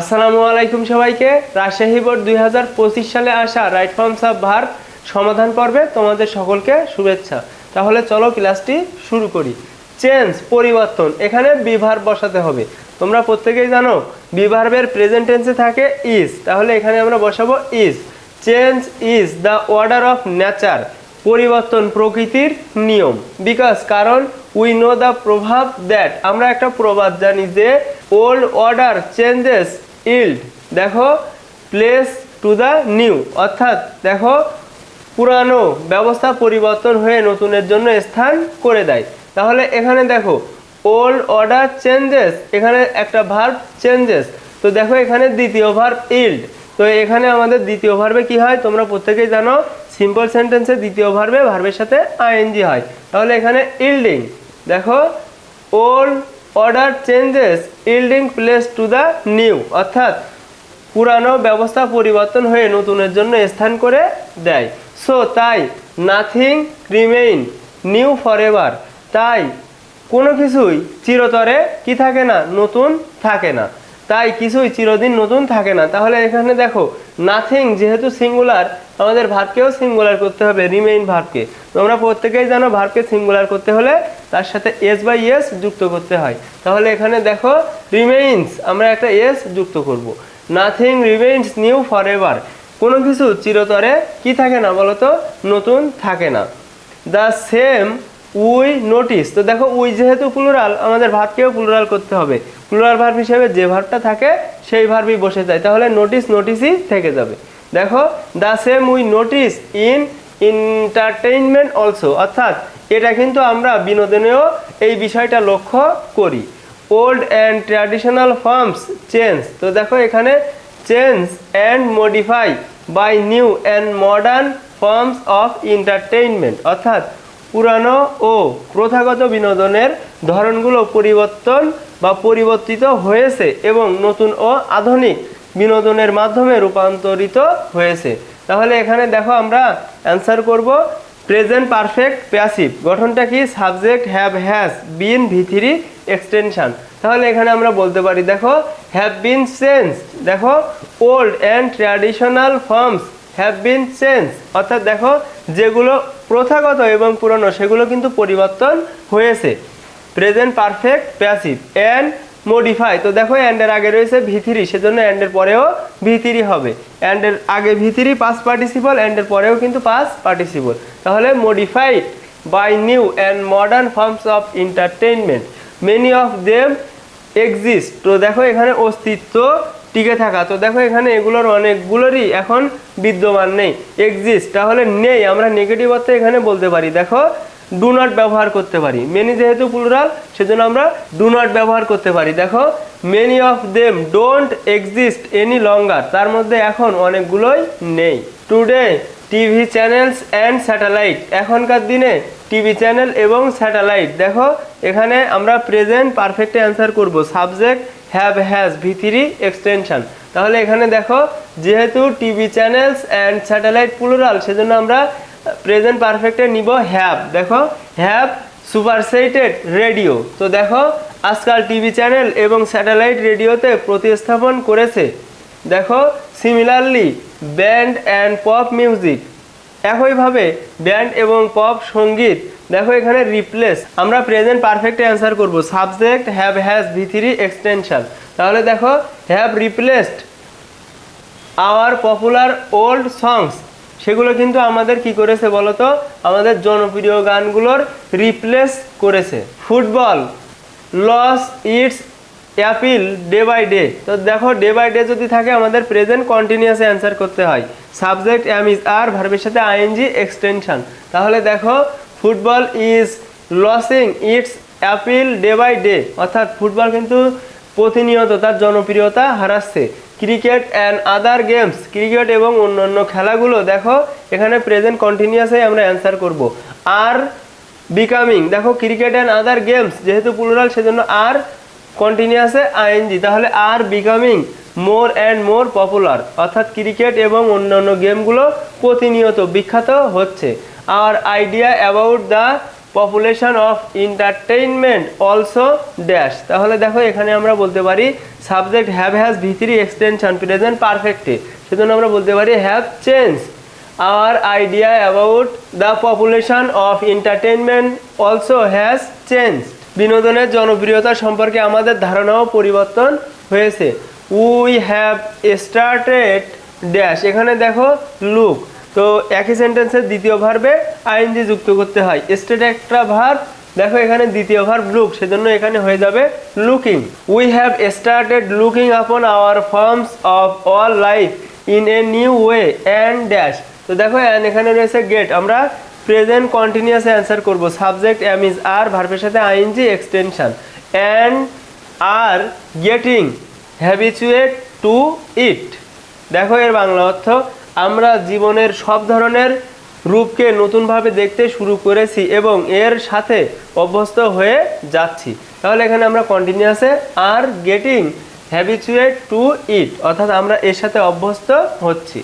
আসসালামু আলাইকুম সবাইকে। রাজশাহী বোর্ড দুই হাজার পঁচিশ সালে আসা রাইট ফর্মস অফ ভার্ব সমাধান পর্বে তোমাদের সকলকে শুভেচ্ছা। তাহলে চলো ক্লাসটি শুরু করি। চেঞ্জ পরিবর্তন, এখানে বিভার বসাতে হবে। তোমরা প্রত্যেকেই জানো বিভার্বের প্রেজেন্ট টেন্সে থাকে ইজ তাহলে এখানে আমরা বসাবো is change is the order of nature পরিবর্তন প্রকৃতির নিয়ম। বিকজ কারণ উই নো দ্য প্রভাব দ্যাট আমরা একটা প্রবাদ জানি যে ওল্ড অর্ডার চেঞ্জেস ইল্ড দেখো প্লেস টু দ্য নিউ অর্থাৎ দেখো, পুরানো ব্যবস্থা পরিবর্তন হয়ে নতুনের জন্য স্থান করে দেয়। তাহলে এখানে দেখো ওল্ড অর্ডার চেঞ্জেস এখানে একটা ভার্ব চেঞ্জেস তো দেখো, এখানে দ্বিতীয় ভার্ব ইল্ড তো এখানে আমাদের দ্বিতীয় ভার্বে কি হয়? তোমরা প্রত্যেকেই জানো সিম্পল সেন্টেন্সে দ্বিতীয় ভার্বে ভার্বের সাথে আইএনজি হয়। তাহলে এখানে ইল্ডিং দেখো old order changes yielding place to the new, অর্থাৎ পুরানো ব্যবস্থা পরিবর্তন হয়ে নতুনের জন্য স্থান করে দেয়। সো তাই নাথিং রিমেইন নিউ ফরএভার তাই কোনো কিছুই চিরতরে কি থাকে না? নতুন থাকে না। তাই কিছুই চিরদিন নতুন থাকে না। তাহলে এখানে দেখো নাথিং যেহেতু সিঙ্গুলার আমাদের ভার্বকেও সিঙ্গুলার করতে হবে রিমেইন ভার্বকে। তোমরা প্রত্যেকেই জানো ভার্বকে সিঙ্গুলার করতে হলে তার সাথে এস বাই এস যুক্ত করতে হয়। তাহলে এখানে দেখো রিমেইনস আমরা একটা এস যুক্ত করব। Nothing remains new for ever কোনো কিছু চিরতরে কি থাকে না বলতো? নতুন থাকে না। The same we notice. তো দেখো, উই যেহেতু প্লুরাল আমাদের ভার্বকেও প্লুরাল করতে হবে। প্লুরাল ভার্ব হিসেবে যে ভার্বটা থাকে, সেই ভার্বই বসে যায়। তাহলে নোটিস নোটিসই থেকে যাবে। দেখো the same we notice in entertainment also অর্থাৎ, এটা কিন্তু আমরা বিনোদনেও এই বিষয়টা লক্ষ্য করি। Old and traditional forms change তো দেখো, এখানে change and modify by new and modern forms of entertainment অর্থাৎ পুরানো ও প্রথাগত বিনোদনের ধরনগুলো পরিবর্তন বা পরিবর্তিত হয়েছে এবং নতুন ও আধুনিক বিনোদনের মাধ্যমে রূপান্তরিত হয়েছে। তাহলে এখানে দেখো আমরা অ্যান্সার করব প্রেজেন্ট পারফেক্ট প্যাসিভ গঠনটা কি? Subject have has been V three extension তাহলে এখানে আমরা বলতে পারি, দেখো হ্যাভ বিন চেঞ্জ দেখো old and traditional forms have been change অর্থাৎ দেখো, যেগুলো প্রথাগত এবং পুরনো, সেগুলো কিন্তু পরিবর্তন হয়েছে। Present perfect passive and modify তো দেখো অ্যান্ডের আগে রয়েছে ভিথিরি সেজন্য অ্যান্ডের পরেও ভিথিরি হবে। অ্যান্ডের আগে ভিথিরি পাস পার্টিসিপল অ্যান্ডের পরেও কিন্তু পাস পার্টিসিপল তাহলে modified by new and modern forms of entertainment many of them exist তো দেখো, এখানে অস্তিত্ব টিকে থাকা। তো দেখো এখানে এগুলোর অনেকগুলোরই এখন বিদ্যমান নেই এক্সিস্ট তাহলে নেই, আমরা নেগেটিভ অর্থে এখানে বলতে পারি। দেখো ডু নট ব্যবহার করতে পারি। মেনি যেহেতু প্লুরাল সেজন্য আমরা ডু নট ব্যবহার করতে পারি। দেখো many of them don't exist any longer তার মধ্যে এখন অনেকগুলোই নেই। Today TV channels and satellite এখনকার দিনে টিভি চ্যানেল এবং স্যাটেলাইট দেখো, এখানে আমরা প্রেজেন্ট পারফেক্টে অ্যান্সার করব। Subject have has V three extension তাহলে এখানে দেখো, যেহেতু TV channels and satellite plural সেজন্য আমরা প্রেজেন্ট পারফেক্টে নিব হ্যাভ দেখো হ্যাভ সুপারসেটেড রেডিও তো দেখো, আজকাল টিভি চ্যানেল এবং স্যাটেলাইট রেডিওতে প্রতিস্থাপন করেছে। দেখো similarly band and pop music একইভাবে ব্যান্ড এবং পপ সংগীত। দেখো এখানে রিপ্লেস আমরা প্রেজেন্ট পারফেক্টে অ্যান্সার করব। Subject have has V three extension তাহলে দেখো have replaced our popular old songs সেগুলো কিন্তু আমাদের কি করেছে বলতো? আমাদের জনপ্রিয় গানগুলোর রিপ্লেস করেছে। Football loss its appeal day by day তো দেখো ডে বাই ডে যদি থাকে, আমাদের প্রেজেন্ট কন্টিনিউয়াসে অ্যান্সার করতে হয়। সাবজেক্ট অ্যাম ইজ আর ভার্বের সাথে আইএনজি এক্সটেনশন। তাহলে দেখো, football is losing its appeal day by day. অর্থাৎ ফুটবল কিন্তু প্রতিনিয়ত তার জনপ্রিয়তা হারাচ্ছে। Cricket and other games, cricket এবং অন্যান্য খেলাগুলো দেখো, এখানে প্রেজেন্ট কন্টিনিউয়াসে আমরা অ্যান্সার করব। আর বিকামিং, দেখো, ক্রিকেট অ্যান্ড আদার গেমস, যেহেতু প্লুরাল, সেজন্য আর কন্টিনিউয়াসে আইএনজি। তাহলে are becoming more and more popular. অর্থাৎ ক্রিকেট এবং অন্যান্য গেমগুলো প্রতিনিয়ত বিখ্যাত হচ্ছে। Are idea about the population of entertainment also dash. তাহলে দেখো, এখানে আমরা বলতে পারি, subject have has V three extension present পারফেক্টে সেজন্য আমরা বলতে পারি, have change. our idea about the population of entertainment also has change. বিনোদনের জনপ্রিয়তা সম্পর্কে আমাদের ধারণাও পরিবর্তন হয়েছে। উই হ্যাভ স্টার্টেড ড্যাশ এখানে দেখো লুক তো একই সেন্টেন্সের দ্বিতীয় ভার্বে আইনজি যুক্ত করতে হয়। স্টেট একটা ভার্ব দেখো এখানে দ্বিতীয় ভার্ব লুক সেজন্য এখানে হয়ে যাবে looking we have started looking upon our forms of all life in a new way and dash তো দেখো অ্যান্ড এখানে রয়েছে গেট আমরা প্রেজেন্ট কন্টিনিউয়াস অ্যান্সার করব। সাবজেক্ট অ্যাম ইজ আর ভার্বের সাথে ING extension and are getting habituate to it দেখো এর বাংলা অর্থ, আমরা জীবনের সব ধরনের রূপকে নতুনভাবে দেখতে শুরু করেছি এবং এর সাথে অভ্যস্ত হয়ে যাচ্ছি। তাহলে এখানে আমরা কন্টিনিউয়াসে আর গেটিং হ্যাবিচুয়েট টু ইট অর্থাৎ আমরা এর সাথে অভ্যস্ত হচ্ছি।